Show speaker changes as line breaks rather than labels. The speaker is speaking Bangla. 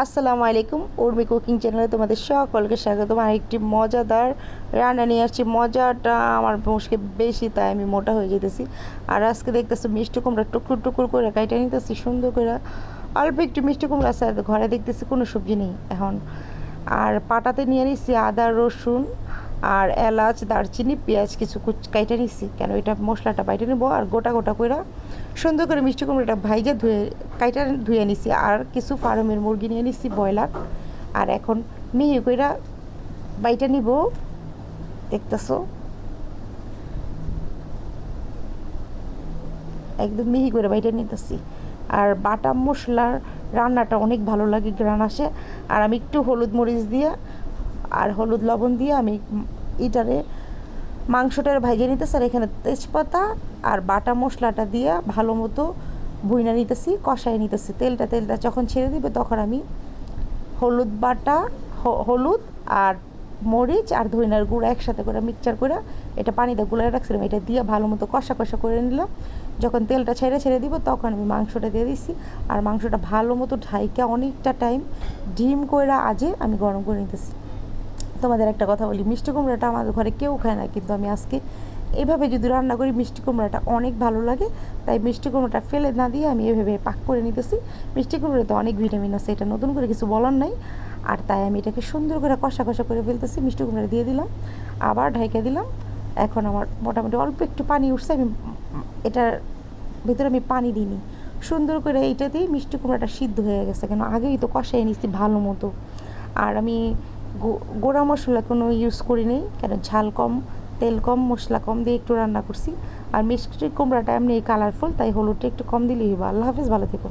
আসসালামু আলাইকুম, উর্মি কুকিং চ্যানেলে তোমাদের সকলকে স্বাগতম। আর একটি মজাদার রান্না নিয়ে আসছি। মজাটা আমার মুশকে বেশি, তাই আমি মোটা হয়ে যেতেছি। আর আজকে দেখতেছি মিষ্টি কুমড়া টুকুর টুকুর করে কাইটা নিতেছি, সুন্দর করে। অল্প একটু মিষ্টি কুমড়া আছে ঘরে দেখতেছি কোনো সবজি নেই এখন। আর পাটাতে নিয়ে নিচ্ছি আদা, রসুন আর এলাচ, দারচিনি, পেঁয়াজ কিছু কাইটা নিচ্ছি কেন এটা মশলাটা বাইটে নেব আর গোটা গোটা করে সুন্দর করে মিষ্টি কুমড়োটা ভাইজা ধুয়ে, কাইটা ধুয়ে নিছি। আর কিছু ফার্মের মুরগি নিয়ে নিচ্ছি ব্রয়লার। আর এখন মিহি কইরা বাইটা নিব। দেখতেছো? একদম মিহি করে বাইটা নিতেছি। আর বাটা মশলার রান্নাটা অনেক ভালো লাগে গ্রান আসে। আর আমি একটু হলুদ মরিচ দিয়ে আর হলুদ লবণ দিয়ে আমি ইটারে মাংসটার ভাইজে নিতেছি আর এখানে তেজপাতা আর বাটা মশলাটা দিয়ে ভালো মতো ভুইনা নিতেছি, কষায় নিতেছি। তেলটা তেলটা যখন ছেড়ে দিবে তখন আমি হলুদ বাটা হলুদ আর মরিচ আর ধইনার গুঁড়ো একসাথে করে মিক্সচার করে এটা পানিতে গুলে রাখছিলাম। এটা দিয়ে ভালো মতো কষা কষা করে নিলাম। যখন তেলটা ছেড়ে ছেড়ে দিব তখন আমি মাংসটা দিয়ে দিছি। আর মাংসটা ভালো মতো ঢাইকা অনেকটা টাইম ডিম কইরা আজে আমি গরম করে নিতেছি। তোমাদের একটা কথা বলি, মিষ্টি কুমড়াটা আমাদের ঘরে কেউ খায় না, কিন্তু আমি আজকে এভাবে যদি রান্না করি, মিষ্টি কুমড়াটা অনেক ভালো লাগে। তাই মিষ্টি কুমড়োটা ফেলে না দিয়ে আমি এভাবে পাক করে নিতেছি। মিষ্টি কুমড়োতে অনেক ভিটামিন আছে, এটা নতুন করে কিছু বলার নাই। আর তাই আমি এটাকে সুন্দর করে কষা কষা করে ফেলতেছি, মিষ্টি কুমড়া দিয়ে দিলাম। আবার ঢাইকা দিলাম। এখন আমার মোটামুটি অল্প একটু পানি উঠছে, আমি এটার ভিতরে আমি পানি দিইনি। সুন্দর করে এইটা দিয়ে মিষ্টি কুমড়াটা সিদ্ধ হয়ে গেছে, কেন আগেই তো কষাই নিচ্ছি ভালো মতো। আর আমি গোড়া মশলা কোনো ইউজ করিনি কেন ঝাল কম, তেল কম, মশলা কম দিয়ে একটু রান্না করছি। আর মিষ্টি কুমড়াটা এমনি কালারফুল তাই হলুদটা একটু কম দিলেই হবে আল্লাহ হাফিজ, ভালো থেকো।